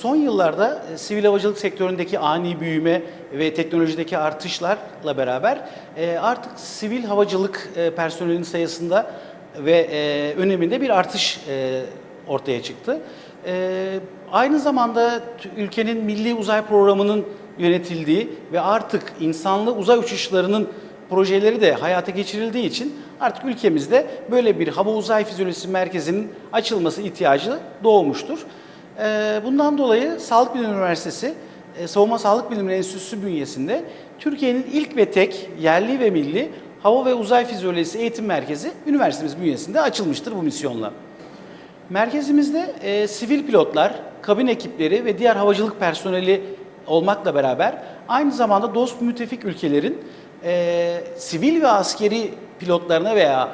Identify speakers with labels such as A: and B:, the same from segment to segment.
A: Son yıllarda e, sivil havacılık sektöründeki ani büyüme ve teknolojideki artışlarla beraber e, artık sivil havacılık e, personelinin sayısında ve öneminde bir artış ortaya çıktı. Aynı zamanda ülkenin milli uzay programının yönetildiği ve artık insanlı uzay uçuşlarının projeleri de hayata geçirildiği için artık ülkemizde böyle bir hava uzay fizyolojisi merkezinin açılması ihtiyacı doğmuştur. Ee, Bundan dolayı Sağlık Bilimleri Üniversitesi e, Savunma Sağlık Bilimleri Enstitüsü bünyesinde Türkiye'nin ilk ve tek yerli ve milli hava ve uzay fizyolojisi eğitim merkezi üniversitemiz bünyesinde açılmıştır bu misyonla. Merkezimizde e, sivil pilotlar, kabin ekipleri ve diğer havacılık personeli olmakla beraber aynı zamanda dost müttefik ülkelerin e, sivil ve askeri pilotlarına veya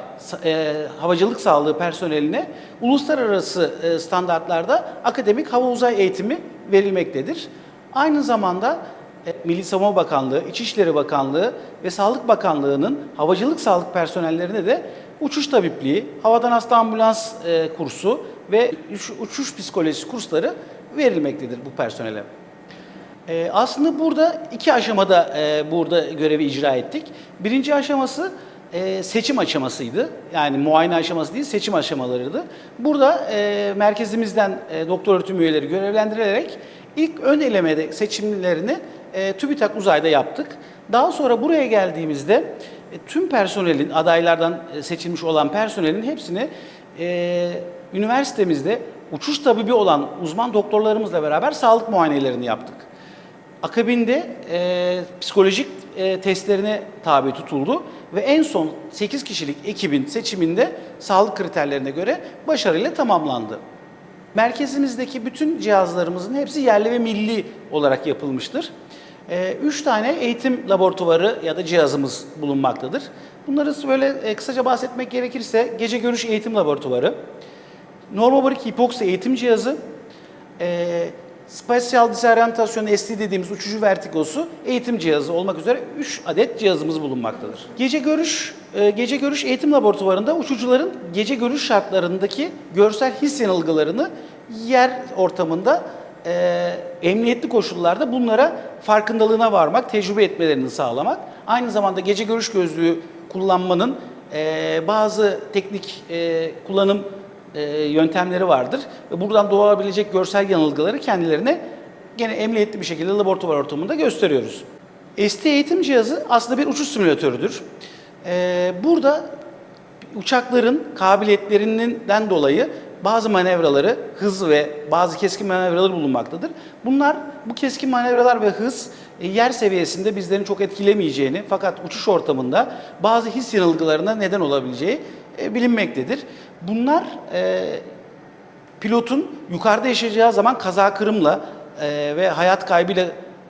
A: e, havacılık sağlığı personeline uluslararası e, standartlarda akademik hava uzay eğitimi verilmektedir. Aynı zamanda e, Milli Savunma Bakanlığı, İçişleri Bakanlığı ve Sağlık Bakanlığı'nın havacılık sağlık personellerine de uçuş tabipliği, havadan hasta ambulans e, kursu ve uç- uçuş psikolojisi kursları verilmektedir bu personele. Ee, aslında burada iki aşamada e, burada görevi icra ettik. Birinci aşaması e, seçim aşamasıydı. Yani muayene aşaması değil, seçim aşamalarıydı. Burada e, merkezimizden e, doktor öğretim üyeleri görevlendirilerek ilk ön elemede seçimlerini e, TÜBİTAK Uzay'da yaptık. Daha sonra buraya geldiğimizde e, tüm personelin, adaylardan e, seçilmiş olan personelin hepsini e, üniversitemizde uçuş tabibi olan uzman doktorlarımızla beraber sağlık muayenelerini yaptık. Akabinde e, psikolojik e, testlerine tabi tutuldu ve en son 8 kişilik ekibin seçiminde sağlık kriterlerine göre başarıyla tamamlandı. Merkezimizdeki bütün cihazlarımızın hepsi yerli ve milli olarak yapılmıştır. E, üç tane eğitim laboratuvarı ya da cihazımız bulunmaktadır. Bunları böyle e, kısaca bahsetmek gerekirse gece görüş eğitim laboratuvarı, normobarik hipoksi eğitim cihazı, e, Spatial Disorientasyon ST dediğimiz uçucu vertigosu eğitim cihazı olmak üzere 3 adet cihazımız bulunmaktadır. Gece görüş e, gece görüş eğitim laboratuvarında uçucuların gece görüş şartlarındaki görsel his yanılgılarını yer ortamında e, emniyetli koşullarda bunlara farkındalığına varmak, tecrübe etmelerini sağlamak, aynı zamanda gece görüş gözlüğü kullanmanın e, bazı teknik e, kullanım yöntemleri vardır ve buradan doğabilecek görsel yanılgıları kendilerine gene emniyetli bir şekilde laboratuvar ortamında gösteriyoruz. ST eğitim cihazı aslında bir uçuş simülatörüdür. E, burada uçakların kabiliyetlerinden dolayı bazı manevraları, hız ve bazı keskin manevraları bulunmaktadır. Bunlar, bu keskin manevralar ve hız e, yer seviyesinde bizlerin çok etkilemeyeceğini fakat uçuş ortamında bazı his yanılgılarına neden olabileceği e, bilinmektedir. Bunlar e, pilotun yukarıda yaşayacağı zaman kaza kırımla e, ve hayat kaybıyla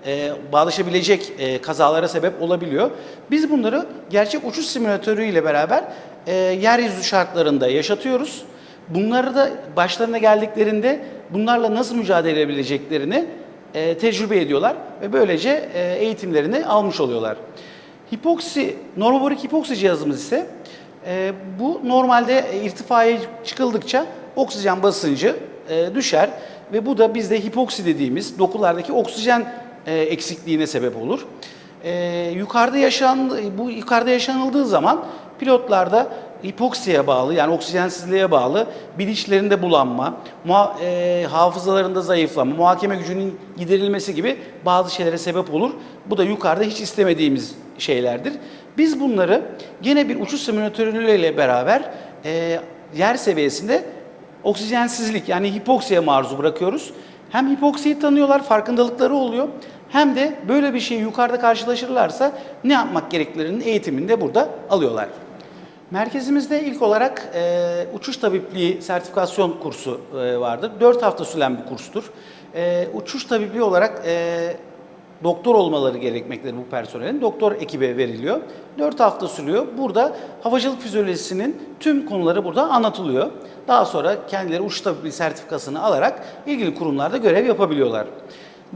A: e, bağlaşabilecek e, kazalara sebep olabiliyor. Biz bunları gerçek uçuş simülatörü ile beraber e, yeryüzü şartlarında yaşatıyoruz. Bunları da başlarına geldiklerinde bunlarla nasıl mücadele edebileceklerini e, tecrübe ediyorlar ve böylece e, eğitimlerini almış oluyorlar. Hipoksi, normoborik hipoksi cihazımız ise e, bu normalde irtifaya çıkıldıkça oksijen basıncı e, düşer ve bu da bizde hipoksi dediğimiz dokulardaki oksijen e, eksikliğine sebep olur. E, yukarıda yaşan bu yukarıda yaşanıldığı zaman pilotlarda hipoksiye bağlı yani oksijensizliğe bağlı bilinçlerinde bulanma, muha- e, hafızalarında zayıflama, muhakeme gücünün giderilmesi gibi bazı şeylere sebep olur. Bu da yukarıda hiç istemediğimiz şeylerdir. Biz bunları gene bir uçuş simülatörüyle beraber e, yer seviyesinde oksijensizlik yani hipoksiye maruz bırakıyoruz. Hem hipoksiyi tanıyorlar, farkındalıkları oluyor. Hem de böyle bir şey yukarıda karşılaşırlarsa ne yapmak gereklerinin eğitimini de burada alıyorlar. Merkezimizde ilk olarak e, uçuş tabipliği sertifikasyon kursu e, vardır. 4 hafta süren bir kurstur. E, uçuş tabipliği olarak e, doktor olmaları gerekmektedir bu personelin. Doktor ekibe veriliyor. 4 hafta sürüyor. Burada havacılık fizyolojisinin tüm konuları burada anlatılıyor. Daha sonra kendileri uçuş tabipliği sertifikasını alarak ilgili kurumlarda görev yapabiliyorlar.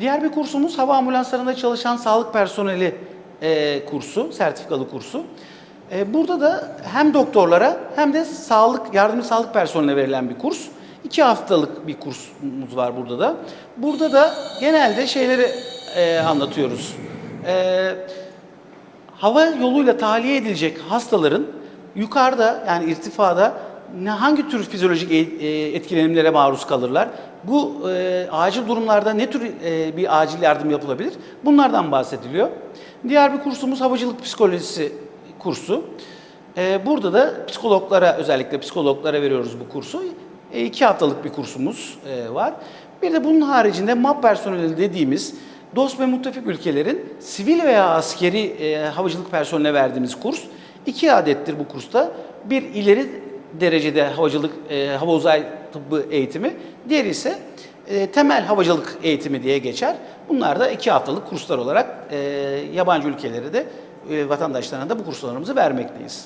A: Diğer bir kursumuz hava ambulanslarında çalışan sağlık personeli e, kursu, sertifikalı kursu. E, burada da hem doktorlara hem de sağlık yardımcı sağlık personeline verilen bir kurs. İki haftalık bir kursumuz var burada da. Burada da genelde şeyleri e, anlatıyoruz. E, hava yoluyla tahliye edilecek hastaların yukarıda yani irtifada ne hangi tür fizyolojik e- e, etkilenimlere maruz kalırlar? Bu e, acil durumlarda ne tür e, bir acil yardım yapılabilir? Bunlardan bahsediliyor. Diğer bir kursumuz havacılık psikolojisi kursu. E, burada da psikologlara özellikle psikologlara veriyoruz bu kursu. E, iki haftalık bir kursumuz e, var. Bir de bunun haricinde MAP personeli dediğimiz dost ve muttefik ülkelerin sivil veya askeri e, havacılık personeline verdiğimiz kurs. iki adettir bu kursta. Bir ileri derecede havacılık, e, hava uzay tıbbı eğitimi. Diğeri ise e, temel havacılık eğitimi diye geçer. Bunlar da iki haftalık kurslar olarak e, yabancı ülkelere de e, vatandaşlarına da bu kurslarımızı vermekteyiz.